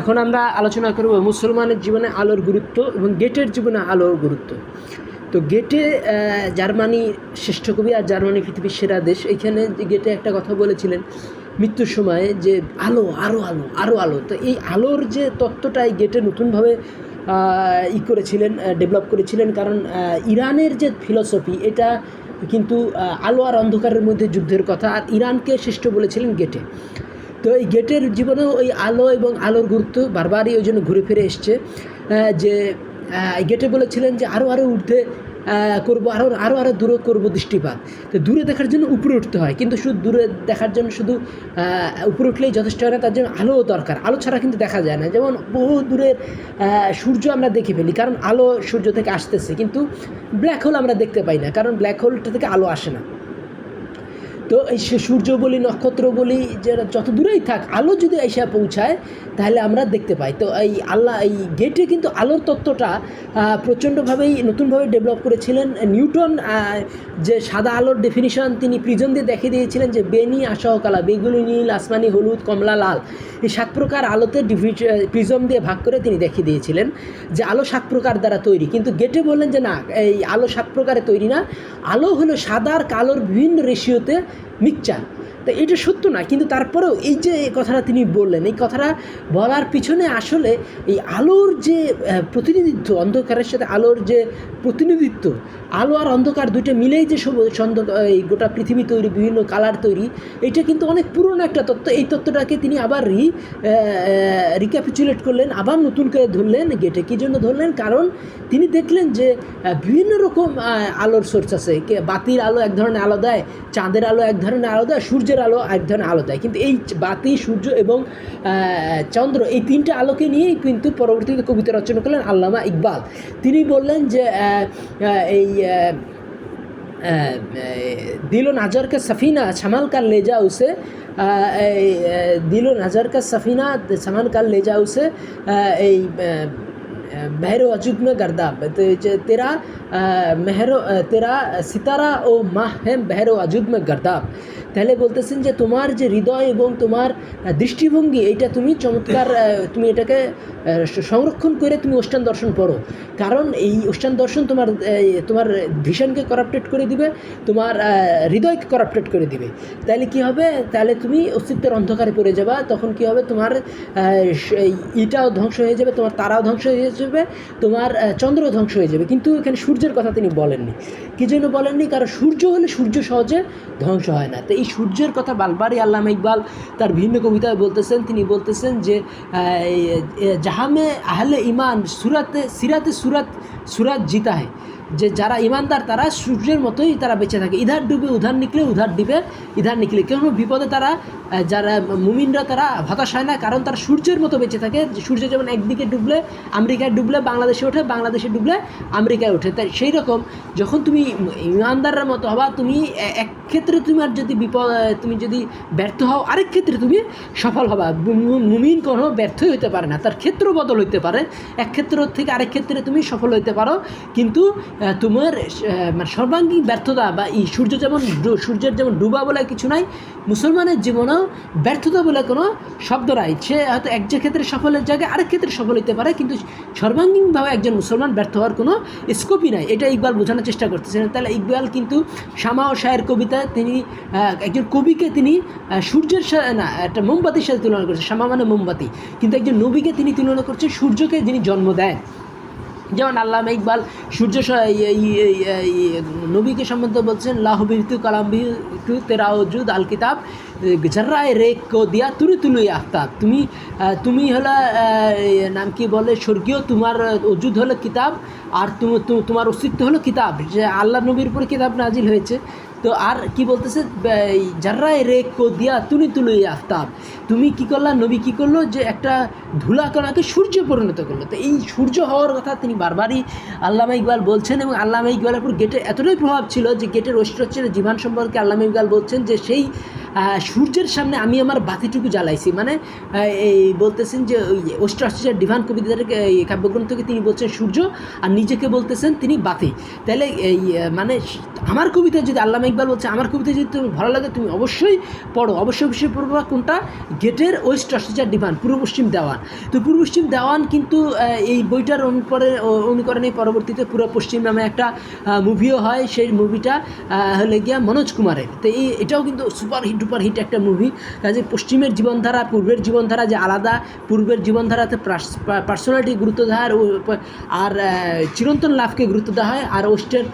এখন আমরা আলোচনা করব মুসলমানের জীবনে আলোর গুরুত্ব এবং গেটের জীবনে আলোর গুরুত্ব। তো গেটে জার্মানি শ্রেষ্ঠ কবি আর জার্মানি পৃথিবীর সেরা দেশ। এইখানে যে গেটে একটা কথা বলেছিলেন মৃত্যুর সময়ে যে আলো আরও আলো আরও আলো। তো এই আলোর যে তত্ত্বটা এই গেটে নতুনভাবে ই করেছিলেন ডেভেলপ করেছিলেন। কারণ ইরানের যে ফিলসফি, এটা কিন্তু আলো আর অন্ধকারের মধ্যে যুদ্ধের কথা। আর ইরানকে শ্রেষ্ঠ বলেছিলেন গেটে। তো এই গেটের জীবনেও ওই আলো এবং আলোর গুরুত্ব বারবারই ওই জন্য ঘুরে ফিরে এসছে। যে গেটে বলেছিলেন যে আরও আরও ঊর্ধ্বে করব আরও আরও আরও দূরে করব দৃষ্টিপাত। তো দূরে দেখার জন্য উপরে উঠতে হয়, কিন্তু শুধু দূরে দেখার জন্য শুধু উপরে উঠলেই যথেষ্ট হয় না, তার জন্য আলোও দরকার। আলো ছাড়া কিন্তু দেখা যায় না। যেমন বহু দূরের সূর্য আমরা দেখে ফেলি, কারণ আলো সূর্য থেকে আসতেছে, কিন্তু ব্ল্যাক হোল আমরা দেখতে পাই না, কারণ ব্ল্যাক হোলটা থেকে আলো আসে না। তো এই সে সূর্য বলি, নক্ষত্র বলি যে যত দূরেই থাক, আলো যদি এসে পৌঁছায়, তাহলে আমরা দেখতে পাই। তো এই আল্লাহ, এই গেটে কিন্তু আলোর তত্ত্বটা প্রচণ্ডভাবেই নতুনভাবে ডেভেলপ করেছিলেন। নিউটন যে সাদা আলোর ডেফিনিশন তিনি প্রিজম দিয়ে দেখিয়ে দিয়েছিলেন যে বেনি আশাহ কালা, বেগুনি, নীল, আসমানি, হলুদ, কমলা, লাল, এই সাত প্রকার আলোতে প্রিজম দিয়ে ভাগ করে তিনি দেখিয়ে দিয়েছিলেন যে আলো সাত প্রকার দ্বারা তৈরি। কিন্তু গেটে বললেন যে না, এই আলো সাত প্রকারে তৈরি না। আলো হলো সাদার কালোর বিভিন্ন রেশিওতে 咪講。তো এটা সত্য না, কিন্তু তারপরেও এই যে কথাটা তিনি বললেন, এই কথাটা বলার পিছনে আসলে এই আলোর যে প্রতিনিধিত্ব, অন্ধকারের সাথে আলোর যে প্রতিনিধিত্ব, আলো আর অন্ধকার দুটো মিলেই যে সব এই গোটা পৃথিবী তৈরি, বিভিন্ন কালার তৈরি, এটা কিন্তু অনেক পুরনো একটা তত্ত্ব। এই তত্ত্বটাকে তিনি আবার রি রিক্যাপিচুলেট করলেন, আবার নতুন করে ধরলেন গেটে কী জন্য ধরলেন? কারণ তিনি দেখলেন যে বিভিন্ন রকম আলোর সোর্স আছে। বাতির আলো এক ধরনের আলো দেয়, চাঁদের আলো এক ধরনের আলো দেয়, সূর্যের সূর্যের আলো এক ধরনের আলো দেয়। কিন্তু এই বাতি, সূর্য এবং চন্দ্র এই তিনটা আলোকে নিয়েই কিন্তু পরবর্তীতে কবিতা রচনা করলেন আল্লামা ইকবাল। তিনি বললেন যে এই দিল নাজারকে সাফিনা সফিনা কার লে যা উসে দিল নাজারকে সাফিনা সফিনা কার লে যা উসে এই মেহরো و عجب তেরা گرداب তেরা সিতারা ও মাহ হেম বেহরো অযুগ্ম মে গর্দাব তাহলে বলতেছেন যে তোমার যে হৃদয় এবং তোমার দৃষ্টিভঙ্গি এইটা তুমি চমৎকার তুমি এটাকে সংরক্ষণ করে তুমি অষ্টান দর্শন পড়ো কারণ এই অষ্টান দর্শন তোমার তোমার ভিশনকে করাপ্টেড করে দিবে, তোমার হৃদয়কে করাপ্টেড করে দিবে। তাহলে কি হবে? তাহলে তুমি অস্তিত্বের অন্ধকারে পড়ে যাবা, তখন কি হবে? তোমার ইটাও ধ্বংস হয়ে যাবে, তোমার তারাও ধ্বংস হয়ে যাবে তোমার চন্দ্র ধ্বংস হয়ে যাবে। কিন্তু এখানে সূর্যের কথা তিনি বলেননি। কী জন্য বলেননি? কারণ সূর্য হলে সূর্য সহজে ধ্বংস হয় না। তো এই সূর্যের কথা বারবারই আল্লামা ইকবাল তার ভিন্ন কবিতায় বলতেছেন। তিনি বলতেছেন যে জাহামে আহলে ইমান সুরাতে, সিরাতে সুরাত সুরাত জিতা হয় যে যারা ইমানদার, তারা সূর্যের মতোই তারা বেঁচে থাকে। ইধার ডুবে উধার নিকলে উধার ডিবে, ইধার নিকলে। কেন বিপদে তারা যারা মুমিনরা তারা হতাশ হয় না? কারণ তারা সূর্যের মতো বেঁচে থাকে। সূর্য যেমন একদিকে ডুবলে আমেরিকায় ডুবলে, বাংলাদেশে ওঠে, বাংলাদেশে ডুবলে আমেরিকায় ওঠে। তাই সেই রকম যখন তুমি ইমানদারের মতো হবা, তুমি এক ক্ষেত্রে তোমার যদি বিপদ তুমি যদি ব্যর্থ হও, আরেক ক্ষেত্রে তুমি সফল হবা। মুমিন কোনো ব্যর্থই হতে পারে না। তার ক্ষেত্র বদল হইতে পারে। এক ক্ষেত্র থেকে আরেক ক্ষেত্রে তুমি সফল হইতে পারো। কিন্তু তোমার মানে সর্বাঙ্গীন ব্যর্থতা বা এই সূর্য যেমন সূর্যের যেমন ডুবা বলে কিছু নাই, মুসলমানের জীবনেও ব্যর্থতা বলে কোনো শব্দ নাই। সে হয়তো এক যে ক্ষেত্রে সফলের জায়গায় আরেক ক্ষেত্রে সফল হতে পারে, কিন্তু সর্বাঙ্গীনভাবে একজন মুসলমান ব্যর্থ হওয়ার কোনো স্কোপই নাই। এটা ইকবাল বোঝানোর চেষ্টা করতেছেন। তাহলে ইকবাল কিন্তু শামা ও শায়ের কবিতা তিনি একজন কবিকে তিনি সূর্যের সাথে না, একটা মোমবাতির সাথে তুলনা করছেন শামা মানে মোমবাতি। কিন্তু একজন নবীকে তিনি তুলনা করছেন সূর্যকে যিনি জন্ম দেন। যেমন আল্লামা ইকবাল সূর্য নবীকে সম্বন্ধে বলছেন লাহবিরতু কালাম তেরাউজুদ তেরা ওজুদ আল কিতাব, জার্রায় রেক দিয়া তুরু তুলুই আফতাব। তুমি তুমি হলো নাম কি বলে, স্বর্গীয় তোমার অজুদ হলো কিতাব, আর তোমার অস্তিত্ব হলো কিতাব। যে আল্লাহ নবীর উপরে কিতাব নাজিল হয়েছে। তো আর কি বলতেছে যার্রায় রে কো দিয়া তুলি তুলো আফতাব। তুমি কি করলা? নবী কি করল? যে একটা ধুলা কণাকে সূর্য পরিণত করল। তো এই সূর্য হওয়ার কথা তিনি বারবারই আল্লামা ইকবাল বলছেন এবং আল্লামা ইকবালের উপর গেটের এতটাই প্রভাব ছিল যে গেটের ঐশ্বর্যের জীবন সম্পর্কে আল্লামা ইকবাল বলছেন যে সেই সূর্যের সামনে আমি আমার বাতিটুকু জ্বালাইছি। মানে এই বলতেছেন যে ওই অষ্টআশিটার ডিভান কবিতার কাব্যগ্রন্থকে তিনি বলছেন সূর্য আর নিজেকে বলতেছেন তিনি বাতি। তাহলে এই মানে আমার কবিতা যদি আল্লামা ইকবাল বলছে, আমার কবিতা যদি তুমি ভালো লাগে, তুমি অবশ্যই পড়ো। অবশ্যই অবশ্যই পড়বা কোনটা? গেটের ওয়েস্ট অস্ট্রেলিয়ার ডিভান পূর্ব পশ্চিম দেওয়ান। তো পূর্ব পশ্চিম দেওয়ান কিন্তু এই বইটার অনুকরণে অনুকরণে পরবর্তীতে পূর্ব পশ্চিম নামে একটা মুভিও হয়। সেই মুভিটা হলে গিয়া মনোজ কুমারের। তো এই, এটাও কিন্তু সুপার হিট সুপার হিট একটা মুভি কাজে পশ্চিমের জীবনধারা পূর্বের জীবনধারা যে আলাদা পূর্বের জীবনধারাতে পার্সোনালিটি গুরুত্ব দেওয়া আর চিরন্তন লাভকে গুরুত্ব দেওয়া হয় আর ওয়েস্টের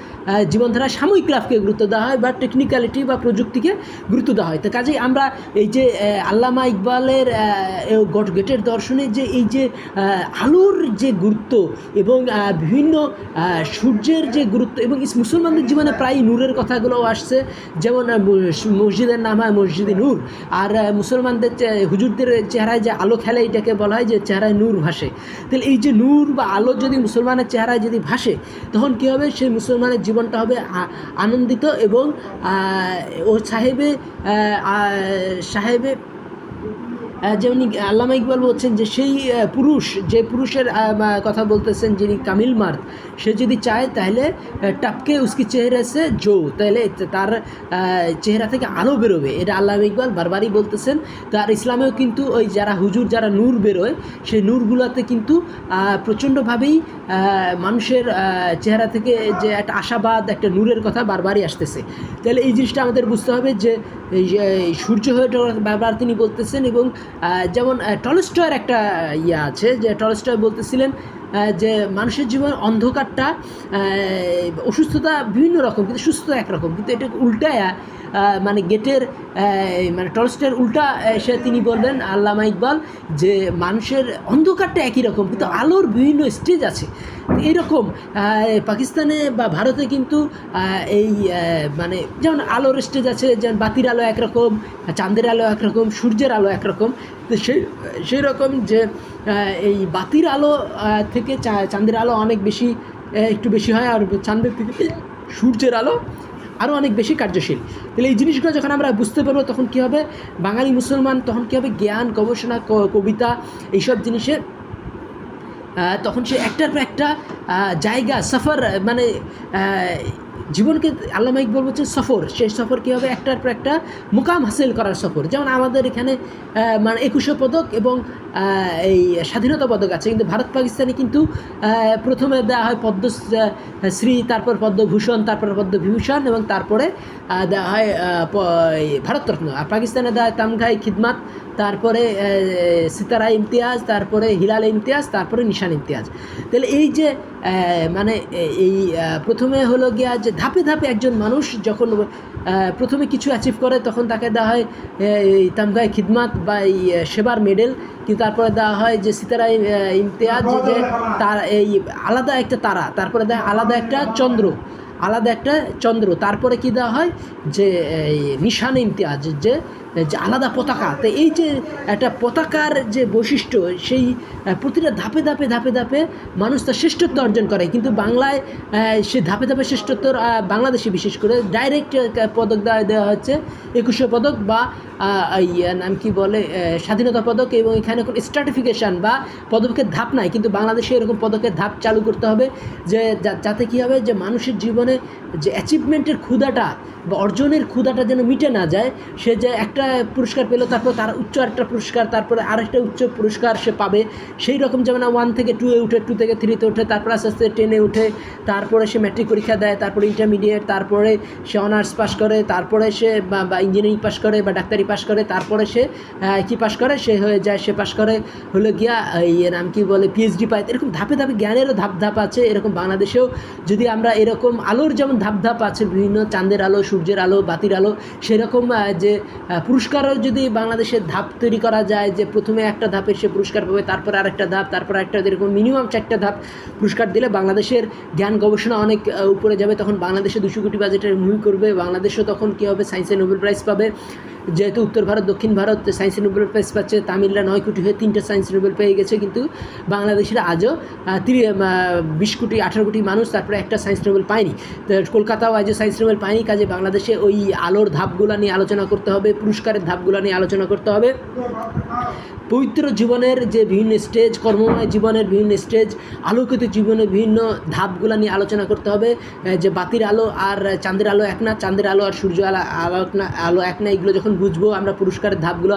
জীবনধারা সাময়িক লাভকে গুরুত্ব দেওয়া হয় বা টেকনিক্যালিটি বা প্রযুক্তিকে গুরুত্ব দেওয়া হয়। তো কাজেই আমরা এই যে আল্লামা ইকবালের আহ, এ গট গেটের দর্শনে যে এই যে আলোর যে গুরুত্ব এবং বিভিন্ন সূর্যের যে গুরুত্ব এবং মুসলমানদের জীবনে প্রায় নূরের কথাগুলোও আসছে। যেমন মসজিদের নাম হয় মসজিদে নূর। আর মুসলমানদের হুজুরদের চেহারায় যে আলো খেলে, এটাকে বলা হয় যে চেহারায় নূর ভাসে। তাহলে এই যে নূর বা আলো যদি মুসলমানের চেহারায় যদি ভাসে, তখন কী হবে? সেই মুসলমানের জীবনটা হবে আনন্দিত এবং ও সাহেবে সাহেবে যেমন আল্লামা ইকবাল বলছেন যে সেই পুরুষ, যে পুরুষের কথা বলতেছেন যিনি কামিল মার্দ, সে যদি চায় তাহলে টাপকে উসকি চেহারা সে জো, তাহলে তার চেহারা থেকে আলো বেরোবে। এটা আল্লামা ইকবাল বারবারই বলতেছেন। তো আর ইসলামেও কিন্তু ওই যারা হুজুর, যারা নূর বেরোয়, সেই নূরগুলোতে কিন্তু প্রচণ্ডভাবেই মানুষের চেহারা থেকে যে একটা আশাবাদ, একটা নূরের কথা বারবারই আসতেছে। তাহলে এই জিনিসটা আমাদের বুঝতে হবে যে সূর্য হয়ে ওঠার ব্যাপার তিনি বলতেছেন এবং যেমন টলস্টয়ের একটা ইয়ে আছে যে, টলস্টয় বলতেছিলেন যে মানুষের জীবন অন্ধকারটা অসুস্থতা বিভিন্ন রকম, কিন্তু সুস্থতা একরকম কিন্তু এটা উল্টায়া মানে গেটের মানে টলস্টয়ের উল্টা সে তিনি বললেন, আল্লামা ইকবাল, যে মানুষের অন্ধকারটা একই রকম, কিন্তু আলোর বিভিন্ন স্টেজ আছে। এইরকম পাকিস্তানে বা ভারতে কিন্তু এই মানে যেমন আলোর স্টেজ আছে, যেমন বাতির আলো একরকম চাঁদের আলো একরকম সূর্যের আলো একরকম তো সেই সেই রকম যে এই বাতির আলো থেকে চাঁদের আলো অনেক বেশি একটু বেশি হয়, আর চাঁদের থেকে সূর্যের আলো আরও অনেক বেশি কার্যশীল। তাহলে এই জিনিসগুলো যখন আমরা বুঝতে পারব, তখন কী হবে? বাঙালি মুসলমান তখন কী হবে? জ্ঞান, গবেষণা কবিতা এইসব জিনিসের তখন সে একটার পর একটা জায়গা, সফর মানে জীবনকে আল্লামা ইকবল বলছে সফর। সেই সফর কী হবে? একটার পর একটা মুকাম হাসিল করার সফর। যেমন আমাদের এখানে মানে একুশে পদক এবং এই স্বাধীনতা পদক আছে। কিন্তু ভারত পাকিস্তানে কিন্তু প্রথমে দেওয়া হয় পদ্মশ্রী তারপর পদ্মভূষণ, তারপর পদ্মবিভূষণ এবং তারপরে দেওয়া হয় ভারতরত্ন আর পাকিস্তানে দেওয়া হয় তামঘাই খিদমাত তারপরে সিতারা ইমতিয়াজ, তারপরে হিলাল ইমতিয়াজ, তারপরে নিশান ইমতিয়াজ। তাহলে এই যে মানে এই প্রথমে হলো গিয়া যে ধাপে ধাপে একজন মানুষ যখন প্রথমে কিছু অ্যাচিভ করে, তখন তাকে দেওয়া হয় তামগায় খিদমাত বা এই সেবার মেডেল কিন্তু তারপরে দেওয়া হয় যে সিতারা ইম- ইমতিয়াজ যে তার এই আলাদা একটা তারা, তারপরে দেয় আলাদা একটা চন্দ্র, আলাদা একটা চন্দ্র। তারপরে কি দেওয়া হয় যে নিশান ইমতিয়াজ যে যে আলাদা পতাকা। তো এই যে একটা পতাকার যে বৈশিষ্ট্য, সেই প্রতিটা ধাপে ধাপে ধাপে ধাপে মানুষ তার শ্রেষ্ঠত্ব অর্জন করে। কিন্তু বাংলায় সে ধাপে ধাপে শ্রেষ্ঠত্ব বাংলাদেশে বিশেষ করে ডাইরেক্ট পদক দেওয়া হচ্ছে। একুশে পদক বা নাম কি বলে স্বাধীনতা পদক এবং এখানে কোনো স্ট্রাটিফিকেশান বা পদকের ধাপ নাই। কিন্তু বাংলাদেশে এরকম পদকের ধাপ চালু করতে হবে যে যাতে কী হবে যে মানুষের জীবনে যে অ্যাচিভমেন্টের ক্ষুধাটা বা অর্জনের ক্ষুধাটা যেন মিটে না যায়, সে যে একটা পুরস্কার পেল, তারপর তার উচ্চ একটা পুরস্কার, তারপরে আরেকটা উচ্চ পুরস্কার সে পাবে। সেই রকম যেমন ওয়ান থেকে টুয়ে উঠে টু থেকে থ্রিতে উঠে, তারপর আস্তে আস্তে টেনে উঠে, তারপরে সে ম্যাট্রিক পরীক্ষা দেয়, তারপরে ইন্টারমিডিয়েট তারপরে সে অনার্স পাস করে, তারপরে সে বা ইঞ্জিনিয়ারিং পাস করে বা ডাক্তারি পাস করে, তারপরে সে কি পাস করে? সে হয়ে যায়, সে পাস করে। হলো গিয়া এর নাম কি বলে পিএইচডি পায়। এরকম ধাপে ধাপে জ্ঞানেরও ধাপ ধাপ আছে, এরকম বাংলাদেশেও। যদি আমরা এরকম আলোর যেমন ধাপ ধাপ আছে, বিভিন্ন চাঁদের আলো, সূর্যের আলো, বাতির আলো, সেরকম যে পুরস্কারও যদি বাংলাদেশের ধাপ তৈরি করা যায় যে প্রথমে একটা ধাপের সে পুরস্কার পাবে, তারপর আরেকটা ধাপ, তারপর একটা এরকম মিনিমাম চারটা ধাপ পুরস্কার দিলে বাংলাদেশের জ্ঞান গবেষণা অনেক উপরে যাবে। তখন বাংলাদেশে দুশো কোটি বাজেটের মুভি করবে। বাংলাদেশও তখন কী হবে? সায়েন্সে নোবেল প্রাইজ পাবে। যেহেতু উত্তর ভারত, দক্ষিণ ভারত সায়েন্স নোবেল প্রাইজ পাচ্ছে তামিলরা নয় কোটি হয়ে তিনটা সায়েন্স নোবেল পেয়ে গেছে, কিন্তু বাংলাদেশের আজও বিশ কোটি, আঠারো কোটি মানুষ তারপরে একটা সায়েন্স নোবেল পায়নি। কলকাতাও আজও সায়েন্স নোবেল পায়নি, কাজে বাংলাদেশে ওই আলোর ধাপগুলো নিয়ে আলোচনা করতে হবে, পুরস্কারের ধাপগুলো নিয়ে আলোচনা করতে হবে। পবিত্র জীবনের যে বিভিন্ন স্টেজ কর্মময় জীবনের বিভিন্ন স্টেজ আলোকিত জীবনের বিভিন্ন ধাপগুলো নিয়ে আলোচনা করতে হবে। যে বাতির আলো আর চাঁদের আলো এক না, চাঁদের আলো আর সূর্য আলো আলো এক না, আলো এক না, এগুলো যখন বুঝব, আমরা পুরস্কারের ধাপগুলো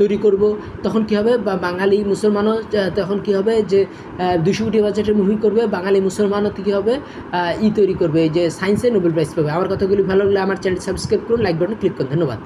তৈরি করব, তখন কী হবে? বা বাঙালি মুসলমানও তখন কী হবে? যে দুশো কোটি বাজেটের মুভি করবে, বাঙালি মুসলমানও কী হবে? ই তৈরি করবে, যে সায়েন্সে নোবেল প্রাইজ পাবে। আমার কথাগুলি ভালো লাগলে আমার চ্যানেল সাবস্ক্রাইব করুন লাইক বাটন ক্লিক করুন। ধন্যবাদ।